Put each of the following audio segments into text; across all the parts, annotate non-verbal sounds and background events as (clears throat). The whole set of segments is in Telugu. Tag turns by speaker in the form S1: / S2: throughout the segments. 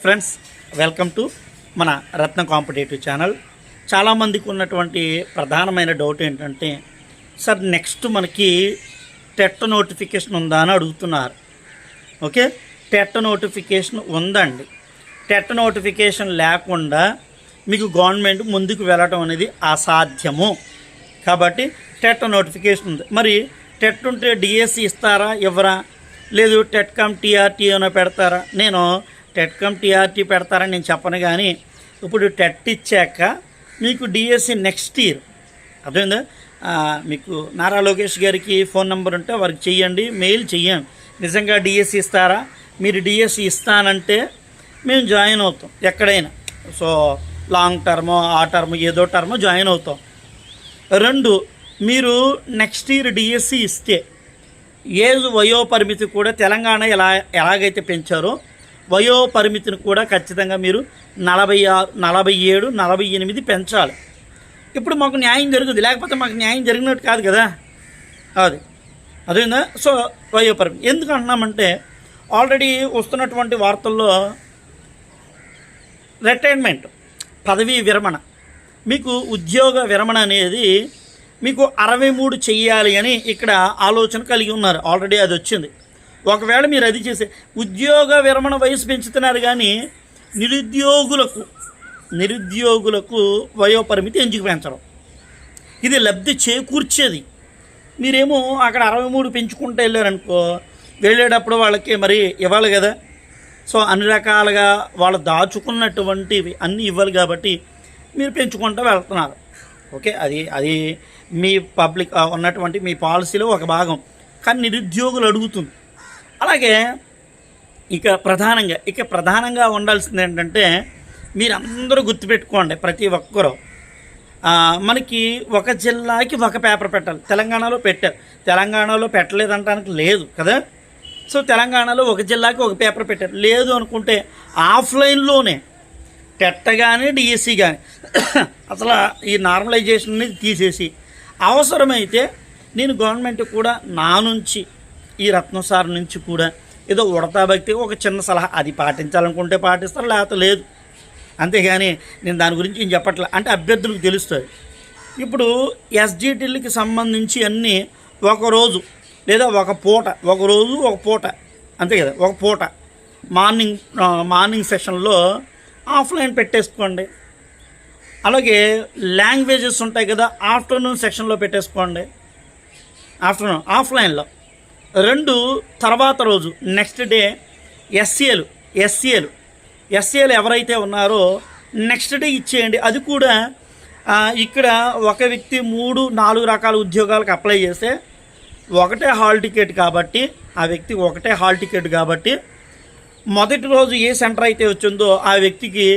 S1: ఫ్రెండ్స్ వెల్కమ్ టు మన రత్న కాంపిటేటివ్ ఛానల్. చాలామందికి ఉన్నటువంటి ప్రధానమైన డౌట్ ఏంటంటే సార్ నెక్స్ట్ మనకి టెట్ నోటిఫికేషన్ ఉందా? అని అడుగుతున్నారు. ఓకే? టెట్ నోటిఫికేషన్ ఉందండి. టెట్ నోటిఫికేషన్ లేకుండా మీకు గవర్నమెంట్ ముందుకు వెళ్ళటం అనేది అసాధ్యము. కాబట్టి టెట్ నోటిఫికేషన్ ఉంది. మరి టెట్ ఉంటే డిఎస్సి ఇస్తారా? ఇవ్వరా? లేదు టెట్ కామ్ టీఆర్టీ ఏమైనా పెడతారా? నేను టెట్కమ్ టీఆర్టీ పెడతారని నేను చెప్పను కానీ ఇప్పుడు టెట్ ఇచ్చాక మీకు డిఎస్సి నెక్స్ట్ ఇయర్. అర్థమైందా? మీకు నారా లోకేష్ గారికి ఫోన్ నెంబర్ ఉంటే వారికి చెయ్యండి మెయిల్ చెయ్యండి. నిజంగా డిఎస్సి ఇస్తారా? మీరు డిఎస్సి ఇస్తానంటే మేము జాయిన్ అవుతాం ఎక్కడైనా. సో లాంగ్ టర్మ్ ఆ టర్మ్ ఏదో టర్మ్ జాయిన్ అవుతాం. రెండు మీరు నెక్స్ట్ ఇయర్ డిఎస్సి ఇస్తే ఏజ్ వయో పరిమితి కూడా తెలంగాణ ఎలా ఎలాగైతే పెంచారో వయో పరిమితిని కూడా ఖచ్చితంగా మీరు నలభై ఆరు నలభై ఏడు నలభై ఎనిమిది పెంచాలి. ఇప్పుడు మాకు న్యాయం జరుగుతుంది లేకపోతే మాకు న్యాయం జరిగినట్టు కాదు కదా? అది అదేందా? సో వయో పరిమితి ఎందుకు అంటున్నామంటే ఆల్రెడీ వస్తున్నటువంటి వార్తల్లో రిటైర్మెంట్ పదవీ విరమణ. మీకు ఉద్యోగ విరమణ అనేది మీకు అరవై మూడు చెయ్యాలి అని ఇక్కడ ఆలోచన కలిగి ఉన్నారు. ఆల్రెడీ అది వచ్చింది. ఒకవేళ మీరు అది చేసే ఉద్యోగ విరమణ వయసు పెంచుతున్నారు కానీ నిరుద్యోగులకు నిరుద్యోగులకు వయోపరిమితి ఎందుకు పెంచడం ఇది లబ్ధి చేకూర్చేది. మీరేమో అక్కడ అరవై మూడు పెంచుకుంటూ వెళ్ళారనుకో వెళ్ళేటప్పుడు వాళ్ళకి మరి ఇవ్వాలి కదా. సో అన్ని రకాలుగా వాళ్ళు దాచుకున్నటువంటివి అన్నీ ఇవ్వాలి కాబట్టి మీరు పెంచుకుంటూ వెళ్తున్నారు. ఓకే అది అది మీ పబ్లిక్ ఉన్నటువంటి మీ పాలసీలో ఒక భాగం. కానీ నిరుద్యోగులు అడుగుతుంది. అలాగే ఇక ప్రధానంగా ఇక ప్రధానంగా ఉండాల్సింది ఏంటంటే మీరందరూ గుర్తుపెట్టుకోండి ప్రతి ఒక్కరూ. మనకి ఒక జిల్లాకి ఒక పేపర్ పెట్టాలి. తెలంగాణలో పెట్టారు. తెలంగాణలో పెట్టలేదంటానికి లేదు కదా? సో తెలంగాణలో ఒక జిల్లాకి ఒక పేపర్ పెట్టారు. లేదు అనుకుంటే ఆఫ్లైన్లోనే టెట్ట కానీ డిఎస్సి కానీ అసలు ఈ నార్మలైజేషన్ అనేది తీసేసి అవసరమైతే నేను గవర్నమెంట్ కూడా నా నుంచి ఈ రత్నం సార్ నుంచి కూడా ఏదో ఉడతా భక్తి ఒక చిన్న సలహా. అది పాటించాలనుకుంటే పాటిస్తారు లేకపోతే లేదు. అంతేగాని నేను దాని గురించి ఏం చెప్పట్లే. అంటే అభ్యర్థులకు తెలుస్తుంది ఇప్పుడు ఎస్జిటీలకి సంబంధించి అన్నీ ఒక రోజు లేదా ఒక పూట ఒకరోజు ఒక పూట అంతే కదా ఒక పూట మార్నింగ్ మార్నింగ్ సెషన్లో ఆఫ్లైన్ పెట్టేసుకోండి. అలాగే లాంగ్వేజెస్ ఉంటాయి కదా ఆఫ్టర్నూన్ సెక్షన్లో పెట్టేసుకోండి. ఆఫ్టర్నూన్ ఆఫ్లైన్లో. రెండు తర్వాత రోజు నెక్స్ట్ డే ఎస్సీఏలు ఎస్సీఏలు ఎస్సీఏలు ఎవరైతే ఉన్నారో నెక్స్ట్ డే ఇచ్చేయండి. అది కూడా ఇక్కడ ఒక వ్యక్తి మూడు నాలుగు రకాల ఉద్యోగాలకు అప్లై చేస్తే ఒకటే హాల్ టికెట్ కాబట్టి ఆ వ్యక్తి ఒకటే హాల్ టికెట్ కాబట్టి మొదటి రోజు ఏ సెంటర్ అయితే వచ్చిందో ఆ వ్యక్తికి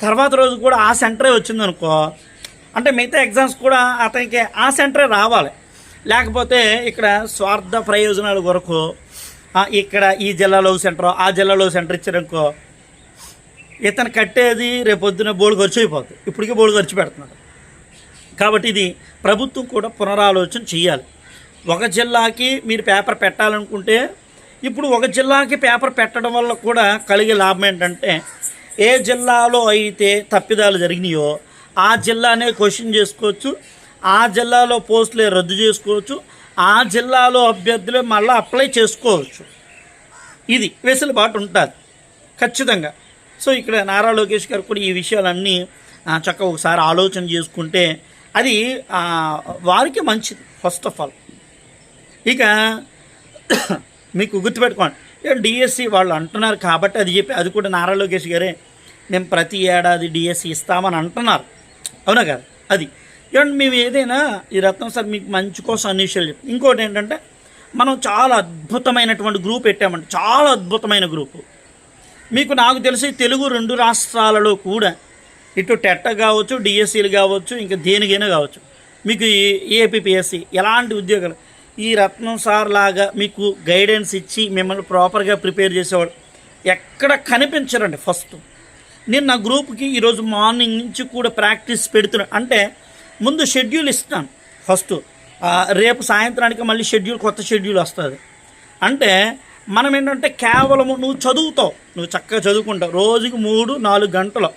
S1: తర్వాత రోజు కూడా ఆ సెంటరే వచ్చిందనుకో అంటే మిగతా ఎగ్జామ్స్ కూడా అతనికి ఆ సెంటరే రావాలి. లేకపోతే ఇక్కడ స్వార్థ ప్రయోజనాల కొరకు ఇక్కడ ఈ జిల్లాలో సెంటర్ ఆ జిల్లాలో సెంటర్ ఇచ్చారనుకో ఇతను కట్టేది రేపొద్దున బోర్డు ఖర్చు అయిపోతుంది ఇప్పటికే బోర్డు ఖర్చు పెడుతున్నాడు. కాబట్టి ఇది ప్రభుత్వం కూడా పునరాలోచన చేయాలి. ఒక జిల్లాకి మీరు పేపర్ పెట్టాలనుకుంటే ఇప్పుడు ఒక జిల్లాకి పేపర్ పెట్టడం వల్ల కూడా కలిగే లాభం ఏంటంటే ఏ జిల్లాలో అయితే తప్పిదాలు జరిగినాయో ఆ జిల్లానే క్వశ్చన్ చేసుకోవచ్చు ఆ జిల్లాలో పోస్టులే రద్దు చేసుకోవచ్చు ఆ జిల్లాలో అభ్యర్థులే మళ్ళీ అప్లై చేసుకోవచ్చు. ఇది వెసులుబాటు ఉంటుంది. ఖచ్చితంగా. సో ఇక్కడ నారా లోకేష్ గారు కూడా ఈ విషయాలన్నీ చక్కగా ఒకసారి ఆలోచన చేసుకుంటే అది వారికి మంచిది ఫస్ట్ ఆఫ్ ఆల్ ఇక మీకు గుర్తుపెట్టుకోండి. ఇక డిఎస్సి వాళ్ళు అంటున్నారు కాబట్టి అది చెప్పి అది కూడా నారా లోకేష్ గారే మేము ప్రతి ఏడాది డిఎస్సి ఇస్తామని అంటున్నారు. అవునా కదా? అది. ఏమంటే మేము ఏదైనా ఈ రత్నం సార్ మీకు మంచి కోసం అన్ని విషయాలు చెప్తాం. ఇంకోటి ఏంటంటే మనం చాలా అద్భుతమైనటువంటి గ్రూప్ పెట్టామండి. చాలా అద్భుతమైన గ్రూపు మీకు నాకు తెలిసి తెలుగు రెండు రాష్ట్రాలలో కూడా ఇటు టెట్ట కావచ్చు డిఎస్సీలు కావచ్చు ఇంకా దేనికైనా కావచ్చు. మీకు ఈ ఏపీఎస్సి ఎలాంటి ఉద్యోగాలు? ఈ రత్నం సార్ లాగా మీకు గైడెన్స్ ఇచ్చి మిమ్మల్ని ప్రాపర్గా ప్రిపేర్ చేసేవాడు ఎక్కడ కనిపించరండి ఫస్ట్ నేను నా గ్రూప్కి ఈరోజు మార్నింగ్ నుంచి కూడా ప్రాక్టీస్ పెడుతున్నాను అంటే ముందు షెడ్యూల్ ఇస్తాను ఫస్ట్ రేపు సాయంత్రానికి మళ్ళీ షెడ్యూల్ కొత్త షెడ్యూల్ వస్తుంది. అంటే మనం ఏంటంటే కేవలము నువ్వు చదువుతావు. నువ్వు చక్కగా చదువుకుంటావు. రోజుకి మూడు నాలుగు గంటలు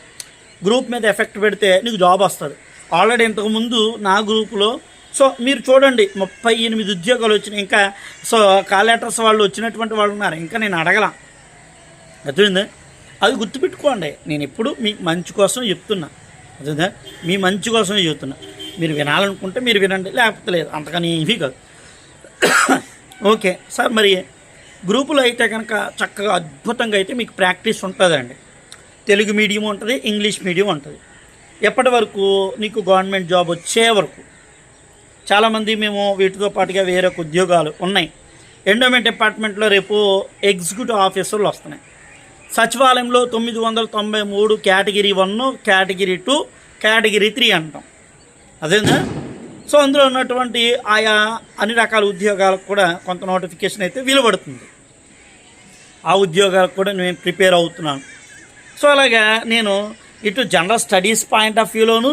S1: గ్రూప్ మీద ఎఫెక్ట్ పెడితే నీకు జాబ్ వస్తుంది. ఆల్రెడీ ఇంతకుముందు నా గ్రూపులో సో మీరు చూడండి ముప్పై ఎనిమిది ఉద్యోగాలు వచ్చినాయి. ఇంకా సో కాల్ లెటర్స్ వాళ్ళు వచ్చినటువంటి వాళ్ళు ఉన్నారు. ఇంకా నేను అడగలా. అర్థమైంది అది గుర్తుపెట్టుకోండి. నేను ఎప్పుడు మీ మంచి కోసం చెప్తున్నా. అర్థమైందా? మీ మంచి కోసమే చెబుతున్నా. మీరు వినాలనుకుంటే మీరు వినండి లేకపోతే లేదు. అంతకని ఇవి కాదు. ఓకే సార్ మరి గ్రూపులో అయితే కనుక చక్కగా అద్భుతంగా అయితే మీకు ప్రాక్టీస్ ఉంటుందండి. తెలుగు మీడియం ఉంటుంది ఇంగ్లీష్ మీడియం ఉంటుంది. ఎప్పటి వరకు నీకు గవర్నమెంట్ జాబ్ వచ్చే వరకు చాలామంది మేము వీటితో పాటుగా వేరే ఉద్యోగాలు ఉన్నాయి. ఎండోమెంట్ డిపార్ట్మెంట్లో రేపు ఎగ్జిక్యూటివ్ ఆఫీసర్లు వస్తున్నాయి. సచివాలయంలో తొమ్మిది వందల తొంభై మూడు category one category two category three అంటాం. అదేనా సో అందులో ఉన్నటువంటి ఆయా అన్ని రకాల ఉద్యోగాలకు కూడా కొంత నోటిఫికేషన్ అయితే వెలువడుతుంది. ఆ ఉద్యోగాలకు కూడా నేను ప్రిపేర్ అవుతున్నాను. సో అలాగా నేను ఇటు జనరల్ స్టడీస్ పాయింట్ ఆఫ్ వ్యూలోను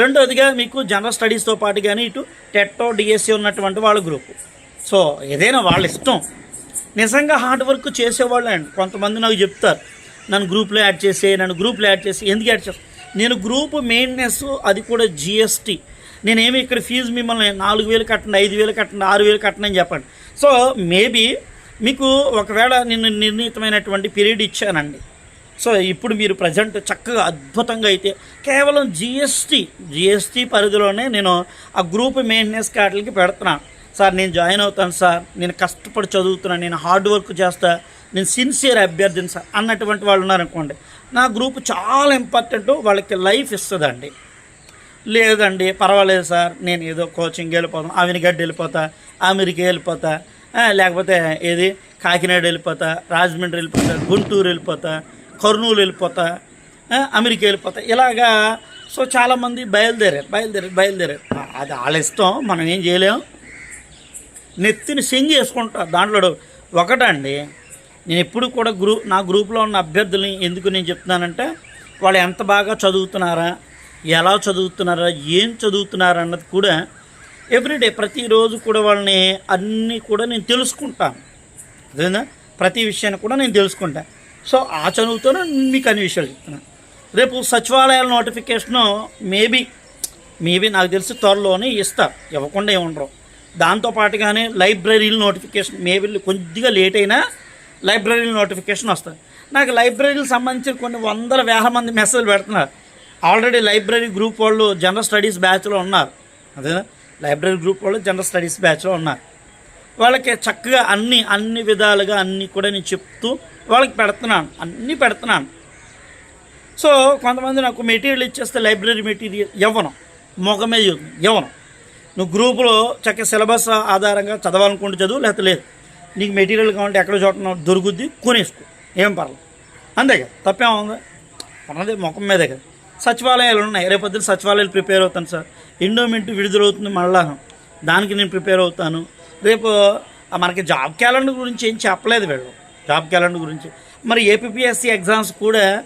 S1: రెండోదిగా మీకు జనరల్ స్టడీస్తో పాటు కానీ ఇటు టెట్టో డిఎస్సి ఉన్నటువంటి వాళ్ళ గ్రూపు. సో ఏదైనా వాళ్ళ ఇష్టం. నిజంగా హార్డ్ వర్క్ చేసేవాళ్ళు అండి. కొంతమంది నాకు చెప్తారు నన్ను గ్రూప్లో యాడ్ చేసి నన్ను గ్రూప్లో యాడ్ చేసి ఎందుకు యాడ్ చేస్తాను నేను గ్రూప్ మెయిన్నెస్ అది కూడా జిఎస్టీ నేనేమి ఇక్కడ ఫీజు మిమ్మల్ని నాలుగు వేలు కట్టండి ఐదు వేలు కట్టండి ఆరు వేలు కట్టండి అని చెప్పండి. సో మేబీ మీకు ఒకవేళ నేను నిర్ణీతమైనటువంటి పీరియడ్ ఇచ్చానండి. సో ఇప్పుడు మీరు ప్రజెంట్ చక్కగా అద్భుతంగా అయితే కేవలం జిఎస్టీ జిఎస్టీ పరిధిలోనే నేను ఆ గ్రూప్ మెయింటెనెన్స్ కార్డులకి పెడుతున్నాను. సార్ నేను జాయిన్ అవుతాను సార్. నేను కష్టపడి చదువుతున్నాను నేను హార్డ్ వర్క్ చేస్తా. నేను సిన్సియర్ అభ్యర్థిని సార్. అన్నటువంటి వాళ్ళు ఉన్నారనుకోండి నా గ్రూప్ చాలా ఇంపార్టెంట్ వాళ్ళకి లైఫ్ ఇస్తుందండి. లేదండి పర్వాలేదు సార్ నేను ఏదో కోచింగ్ వెళ్ళిపోతాను అవినిగడ్డ వెళ్ళిపోతా అమెరికా వెళ్ళిపోతా లేకపోతే ఏది కాకినాడ వెళ్ళిపోతా రాజమండ్రి వెళ్ళిపోతా గుంటూరు వెళ్ళిపోతా కర్నూలు వెళ్ళిపోతా అమెరికా వెళ్ళిపోతా. ఇలాగా సో చాలామంది బయలుదేరారు బయలుదేరారు బయలుదేరారు. అది వాళ్ళ ఇష్టం మనం ఏం చేయలేం. నెత్తిని సింగ్ చేసుకుంటా దాంట్లో ఒకటండి నేను ఎప్పుడు కూడా గ్రూప్ నా గ్రూప్లో ఉన్న అభ్యర్థుల్ని ఎందుకు నేను చెప్తున్నానంటే వాళ్ళు ఎంత బాగా చదువుతున్నారా ఎలా చదువుతున్నారా ఏం చదువుతున్నారా అన్నది కూడా ఎవ్రీడే ప్రతిరోజు కూడా వాళ్ళని అన్నీ కూడా నేను తెలుసుకుంటాను. అదేనా ప్రతి విషయాన్ని కూడా నేను తెలుసుకుంటాను సో ఆ చదువుతోనే మీకు అన్ని విషయాలు చెప్తున్నాను రేపు సచివాలయాల నోటిఫికేషను మేబీ మేబీ నాకు తెలిసి త్వరలోనే ఇస్తారు ఇవ్వకుండా ఏముండరు దాంతోపాటుగానే లైబ్రరీల నోటిఫికేషన్ మేబీ కొద్దిగా లేట్ అయినా లైబ్రరీల నోటిఫికేషన్ వస్తుంది నాకు లైబ్రరీలకు సంబంధించిన కొన్ని వందల వేల మంది మెసేజ్లు పెడుతున్నారు. ఆల్రెడీ లైబ్రరీ గ్రూప్ వాళ్ళు జనరల్ స్టడీస్ బ్యాచ్లో ఉన్నారు. అదే లైబ్రరీ గ్రూప్ వాళ్ళు జనరల్ స్టడీస్ బ్యాచ్లో ఉన్నారు. వాళ్ళకి చక్కగా అన్ని అన్ని విధాలుగా అన్నీ కూడా నేను చెప్తూ వాళ్ళకి పెడుతున్నాను. అన్నీ పెడుతున్నాను. సో కొంతమంది నాకు మెటీరియల్ ఇచ్చేస్తే లైబ్రరీ మెటీరియల్ ఇవ్వను. మొగమే ఇవ్వను. నువ్వు గ్రూపులో చక్కగా సిలబస్ ఆధారంగా చదవాలనుకుంటే చదువు లేకపోతే లేదు. నీకు మెటీరియల్ కావాలంటే ఎక్కడ చోట దొరుకుద్ది కొనేసుకో. ఏం పర్లేదు. అంతే కదా. తప్పేముంది ఉన్నది ముఖం మీదే కదా. సచివాలయాలు ఉన్నాయి. రేపొద్దున సచివాలయాలు ప్రిపేర్ అవుతాను సార్. ఎండోమెంట్ విడుదలవుతుంది మళ్ళా. దానికి నేను ప్రిపేర్ అవుతాను. రేపు మనకి జాబ్ క్యాలెండర్ గురించి ఏం చెప్పలేదు వీళ్ళు. జాబ్ క్యాలెండర్ గురించి. మరి ఏపీఎస్సి ఎగ్జామ్స్ కూడా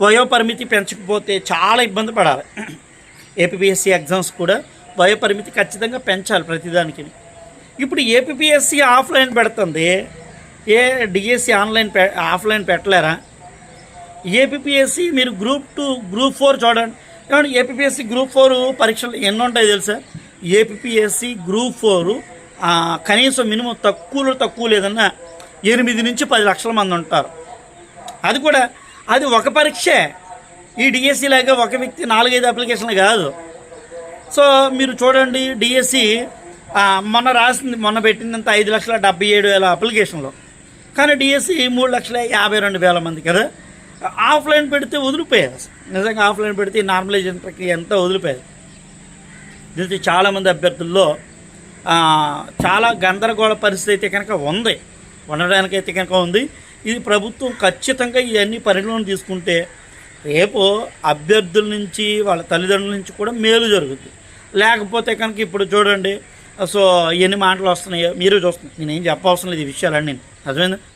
S1: వయోపరిమితి పెంచకపోతే చాలా ఇబ్బంది పడాలి. (clears throat) ఏపీఎస్సి ఎగ్జామ్స్ కూడా వయోపరిమితి ఖచ్చితంగా పెంచాలి ప్రతిదానికి. ఇప్పుడు ఏపీఎస్సి ఆఫ్లైన్ పెడుతుంది. ఏ డిఎస్సి ఆన్లైన్ పె ఆఫ్లైన్ పెట్టలేరా? ఏపీఎస్సి మీరు గ్రూప్ టూ గ్రూప్ ఫోర్ చూడండి. ఏమంటే ఏపీఎస్సి గ్రూప్ ఫోర్ పరీక్షలు ఎన్ని ఉంటాయి తెలుసా? ఏపీఎస్సి గ్రూప్ ఫోర్ కనీసం మినిమం తక్కువలో తక్కువ లేదన్నా ఎనిమిది నుంచి పది లక్షల మంది ఉంటారు. అది కూడా అది ఒక పరీక్షే. ఈ డిఎస్సి లాగా ఒక వ్యక్తి నాలుగైదు అప్లికేషన్లు కాదు. సో మీరు చూడండి డిఎస్సి మొన్న రాసింది మొన్న పెట్టినంత ఐదు లక్షల డెబ్బై ఏడు వేల అప్లికేషన్లో. కానీ డిఎస్సి మూడు లక్షల యాభై రెండు వేల మంది కదా. ఆఫ్లైన్ పెడితే వదిలిపోయారు అసలు. నిజంగా ఆఫ్లైన్ పెడితే నార్మలైజేషన్ ప్రక్రియ అంతా వదిలిపోయారు దీంతో చాలామంది అభ్యర్థుల్లో చాలా గందరగోళ పరిస్థితి అయితే కనుక ఉంది. ఉండడానికైతే కనుక ఉంది. ఇది ప్రభుత్వం ఖచ్చితంగా ఇవన్నీ పరిగణలోకి తీసుకుంటే రేపు అభ్యర్థుల నుంచి వాళ్ళ తల్లిదండ్రుల నుంచి కూడా మేలు జరుగుతుంది లేకపోతే కనుక ఇప్పుడు చూడండి. సో ఎన్ని మాటలు వస్తున్నాయో మీరు చూస్తున్నారు. నేనేం చెప్పవసరం లేదు ఈ విషయాలన్నీ. అర్థమైంది?